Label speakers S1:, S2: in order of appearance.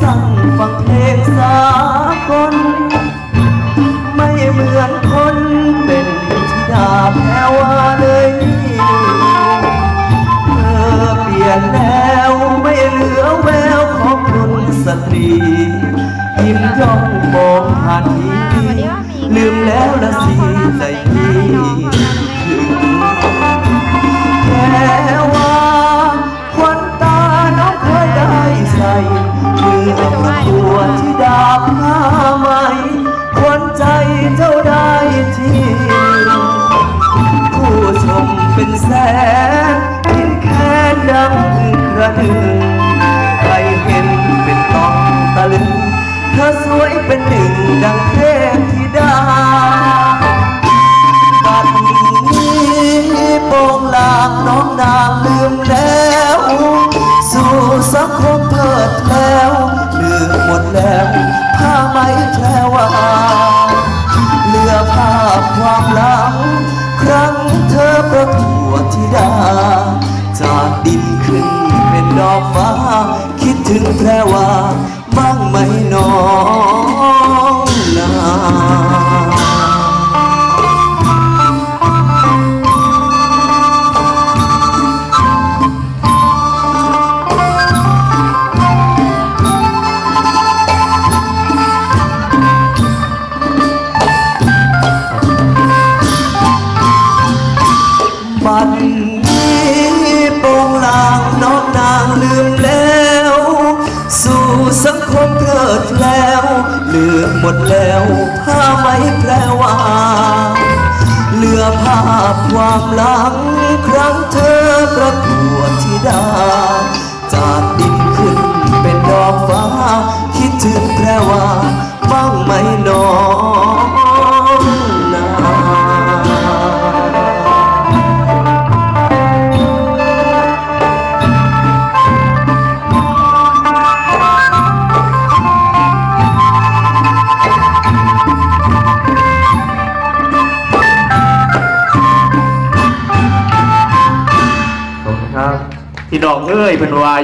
S1: สั่งฟังเพลงสากลไม่เหมือนคนเป็นธิดาแพ้ว่าเลยนี่เธอเปลี่ยนแล้วไม่เหลือแววของคุณสตรียิ้มย่องมองผ่านทีลืมแล้วละสิใจึงใครเห็นเป็นต้องตะลึง เธอสวยเป็นหนึ่งดังเทพธิดาบัดนี้โปงลางน้องนางลืมแล้ว สู่สังคมเพิดแล้วลืมหมดแล้วผ้าไหมแพรวาเหลือภาพความหลัง ดอกฟ้า คิดถึงแพรวาบ้างไหมน้องนาบัดนี้ สู่สังคมเกิดแล้วลืมหมดแล้วผ้าไหมแพรว่าเหลือภาพความหลัง ครั้งเธอประกวดธิดา จากดินขึ้นเป็นดอกฟ้า คิดถึงแพรว่าบ้างไหมน้อง
S2: พี่น้องเอ้ยเป็นวาย